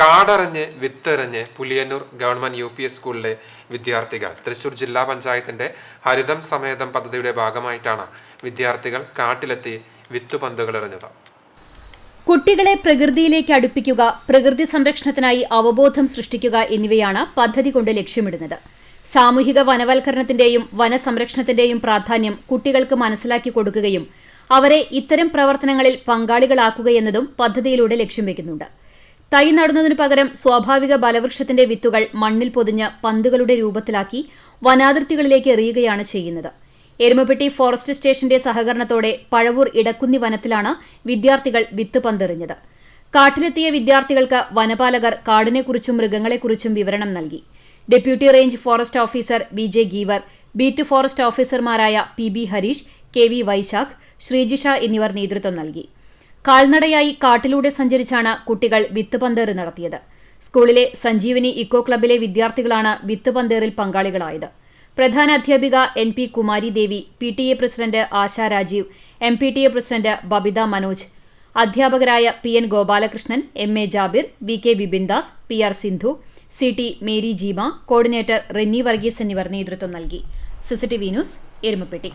കാടറിഞ്ഞ് വിത്തെറിഞ്ഞ് Puliyannur government U P S സ്കൂളിലെ വിദ്യാർത്ഥികൾ. തൃശൂർ ജില്ലാ പഞ്ചായത്തിന്റെ ഹരിതം സമേതം പദ്ധതിയുടെ ഭാഗമായിട്ടാണ് വിദ്യാർത്ഥികൾ കാട്ടിലെത്തി വിത്തുപന്തുകൾ എറിഞ്ഞത്. കുട്ടികളെ പ്രകൃതിയിലേക്ക് അടുപ്പിക്കുക പ്രകൃതി സംരക്ഷണത്തിനായി അവബോധം സൃഷ്ടിക്കുക എന്നിവയാണ് പദ്ധതി കൊണ്ട് ലക്ഷ്യമിടുന്നത്. സാമൂഹിക വനവൽക്കരണത്തിന്റെയും വനസംരക്ഷണത്തിന്റെയും പ്രാധാന്യം കുട്ടികൾക്ക് മനസ്സിലാക്കി കൊടുക്കുകയും അവരെ ഇത്തരം പ്രവർത്തനങ്ങളിൽ പങ്കാളികളാക്കുകയെന്നതും പദ്ധതിയിലൂടെ ലക്ഷ്യം വെക്കുന്നുണ്ട്. തൈ നടുന്നതിനു പകരം സ്വാഭാവിക ബലവൃക്ഷത്തിന്റെ വിത്തുകൾ മണ്ണിൽ പൊതിഞ്ഞ് പന്തുകളുടെ രൂപത്തിലാക്കി വനാതിർത്തികളിലേക്ക് എറിയുകയാണ് ചെയ്യുന്നത്. എരുമപ്പെട്ടി ഫോറസ്റ്റ് സ്റ്റേഷന്റെ സഹകരണത്തോടെ പഴവൂർ ഇടക്കുന്നി വനത്തിലാണ് വിദ്യാർത്ഥികൾ വിത്ത് പന്തെറിഞ്ഞത്. കാട്ടിലെത്തിയ വിദ്യാർത്ഥികൾക്ക് വനപാലകർ കാടിനെക്കുറിച്ചും മൃഗങ്ങളെക്കുറിച്ചും വിവരണം നൽകി. Deputy range forest officer B J Geevar beat forest ഓഫീസർമാരായ P B Harish K V Vaishakh Sreejisha എന്നിവർ നേതൃത്വം നൽകി. കാൽനടയായി കാട്ടിലൂടെ സഞ്ചരിച്ചാണ് കുട്ടികൾ വിത്ത് പന്തേറ് നടത്തിയത്. സ്കൂളിലെ സഞ്ജീവനി ഇക്കോ ക്ലബിലെ വിദ്യാർത്ഥികളാണ് വിത്ത് പന്തേറിൽ പങ്കാളികളായത്. പ്രധാന അധ്യാപിക N P Kumari Devi P T A president Asha Rajeev M P T A president Babitha Manoj അധ്യാപകരായ P N Gopalakrishnan M A Jabir V K Bibindas P R Sindhu C T Mary Jeema coordinator Renny Varghese എന്നിവർ നേതൃത്വം നൽകി. CCTV news Erumapetty.